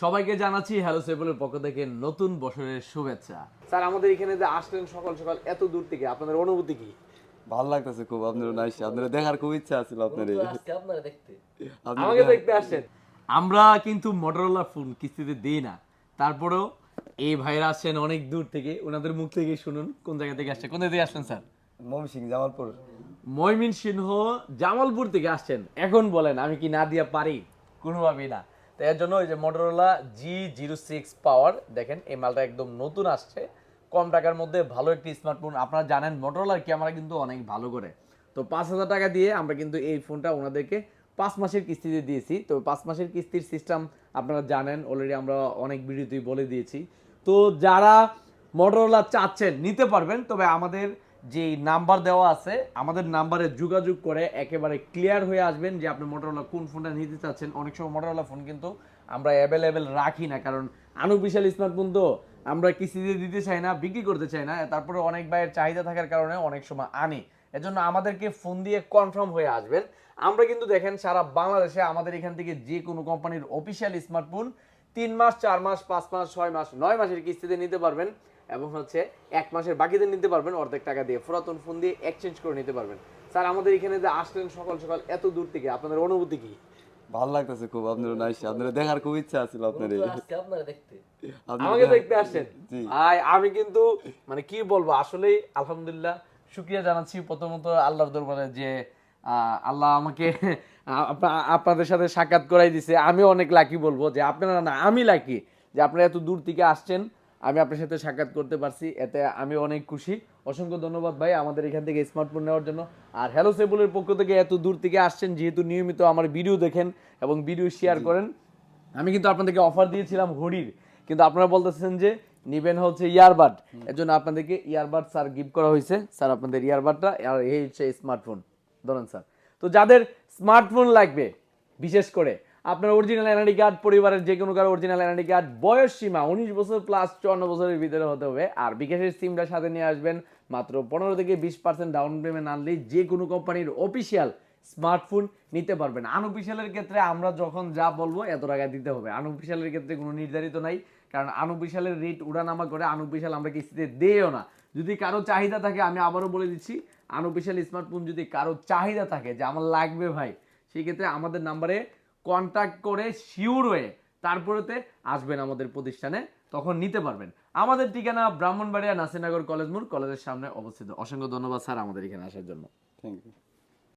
সবাইকে জানাচ্ছি হ্যালো সেবলের পক্ষ থেকে নতুন বছরের শুভেচ্ছা। স্যার আমাদের এখানে যে আসলেন সকাল সকাল এত দূর থেকে আপনাদের অনুভূতি কি? ভালো লাগতেছে খুব আপনার নাইস আপনারা দেখার খুব ইচ্ছা আছিল আপনার আমাকে দেখতে আসছেন। আমরা কিন্তু মোটরোলা ফোন কিস্তিতে দিই না। তারপরেও এই ভাইরা আসছেন অনেক দূর থেকে ওনাদের মুখ থেকে শুনুন কোন জায়গা থেকে আসছে কোন জায়গা থেকে আসছেন sir? Mymensingh Jamalpur. Mymensingh Jamalpur থেকে আসছেন। এখন বলেন আমি কি না দিয়া পারি? কোনোভাবেই না। তো এর জন্য ওই যে Motorola G zero six power দেখেন এই মালটা একদম নতুন আসছে। কম টাকার মধ্যে ভালো একটি স্মার্টফোন আপনারা জানেন মোটরোলার ক্যামেরা কিন্তু অনেক ভালো করে। তো পাঁচ হাজার টাকা দিয়ে আমরা কিন্তু এই ফোনটা ওনাদেরকে পাঁচ মাসের কিস্তিতে দিয়েছি। তো পাঁচ মাসের কিস্তির সিস্টেম আপনারা জানেন অলরেডি আমরা অনেক ভিডিওতেই বলে দিয়েছি। তো যারা মোটরোলা চাচ্ছেন, নিতে পারবেন। তবে আমাদের যে নাম্বার দেওয়া আছে, আমাদের নাম্বারে যোগাযোগ করে একেবারে ক্লিয়ার হয়ে আসবেন যে আপনি মোটরোলা কোন ফোনটা নিতে চাচ্ছেন। অনেক সময় মোটরোলা ফোন কিন্তু আমরা অ্যাভেলেবেল রাখি না, কারণ আনুবিশাল স্মার্টফোন তো, আমরা কিস্তিতে দিতে চাই না, বিক্রি করতে চাই না, তারপরে অনেক ভাইয়ের চাহিদা থাকার কারণে অনেক সময় আনি। এজন্য আমাদেরকে ফোন দিয়ে কনফার্ম হয়ে আসবেন। আমরা কিন্তু দেখেন সারা বাংলাদেশে আমাদের এখান থেকে যে কোনো কোম্পানির অফিসিয়াল স্মার্টফোন তিন মাস, চার মাস, পাঁচ মাস, ছয় মাস, নয় মাসের কিস্তিতে নিতে পারবেন। এবং হচ্ছে এক মাসের বাকিতে নিতে পারবেন অর্ধেক টাকা দিয়ে। পুরাতন ফোন দিয়ে এক্সচেঞ্জ করে নিতে পারবেন। স্যার আমাদের এখানে যে আসলেন সকাল সকাল এত দূর থেকে আপনাদের অনুভূতি কি? ভালো লাগতেছে খুব আপনার নাইস আপনারা দেখার খুব ইচ্ছা আছিল আপনার আজকে আপনারা দেখতে। আমাকে দেখতে আসছেন? জি। আই আমি কিন্তু মানে কি বলব আসলে আলহামদুলিল্লাহ শুক্রিয়া জানাচ্ছি প্রথমত আল্লাহর দরবারে যে আল্লাহ আমাকে আপনাদের সাথে সাক্ষাৎ করাই দিছে। আমি অনেক লাকি বলব যে আপনারা না আমি লাকি যে আপনারা এত দূর থেকে আসছেন। আমি আপনার সাথে সাক্ষাৎ করতে পারছি এতে আমি অনেক খুশি। অসংখ্য ধন্যবাদ ভাই আমাদের এখান থেকে স্মার্টফোন নেওয়ার জন্য। আর হ্যালো সেবুলের পক্ষ থেকে এত দূর থেকে আসছেন যেহেতু নিয়মিত আমার ভিডিও দেখেন এবং ভিডিও শেয়ার করেন আমি কিন্তু আপনাদেরকে অফার দিয়েছিলাম ঘড়ির কিন্তু আপনারা বলতেছেন যে নিবেন হচ্ছে ইয়ারবাড এর জন্য আপনাদেরকে ইয়ারবাড স্যার গিফট করা হয়েছে। স্যার আপনাদের ইয়ারবাডটা আর এই হচ্ছে স্মার্টফোন ধরেন স্যার তো যাদের স্মার্টফোন লাগবে বিশেষ করে আপনার অরিজিনাল এনআইডি কার্ড পরিবারের যে কোনো কারও অরিজিনাল এনআইডি কার্ড বয়স সীমা উনিশ বছর প্লাস চুয়ান্ন বছরের ভিতরে হতে হবে। আর বিকাশের সিমটা সাথে নিয়ে আসবেন মাত্র পনেরো থেকে বিশ পার্সেন্ট ডাউন পেমেন্ট আনলেই যে কোনো কোম্পানির অফিসিয়াল স্মার্টফোন নিতে পারবেন। আনঅফিসিয়ালের ক্ষেত্রে আমরা যখন যা বলব এত টাকা দিতে হবে। আনঅফিসিয়ালের ক্ষেত্রে কোনো নির্ধারিত নাই, কারণ আনঅফিসিয়ালের রেট উড়ানামা করে আনঅফিসিয়াল আমরা কিস্তিতে দেও না। যদি কারও চাহিদা থাকে, আমি আবারও বলে দিচ্ছি আনঅফিসিয়াল স্মার্টফোন যদি কারও চাহিদা থাকে যে আমার লাগবে ভাই, সেই ক্ষেত্রে আমাদের নাম্বারে কন্ট্যাক্ট করে শিওর হয়ে তারপরেতে আসবেন আমাদের প্রতিষ্ঠানে, তখন নিতে পারবেন। আমাদের ঠিকানা ব্রাহ্মণবাড়িয়া নাসিরনগর কলেজ মোড়, কলেজের সামনে অবস্থিত। অসংখ্য ধন্যবাদ স্যার আমাদের এখানে আসার জন্য। Thank you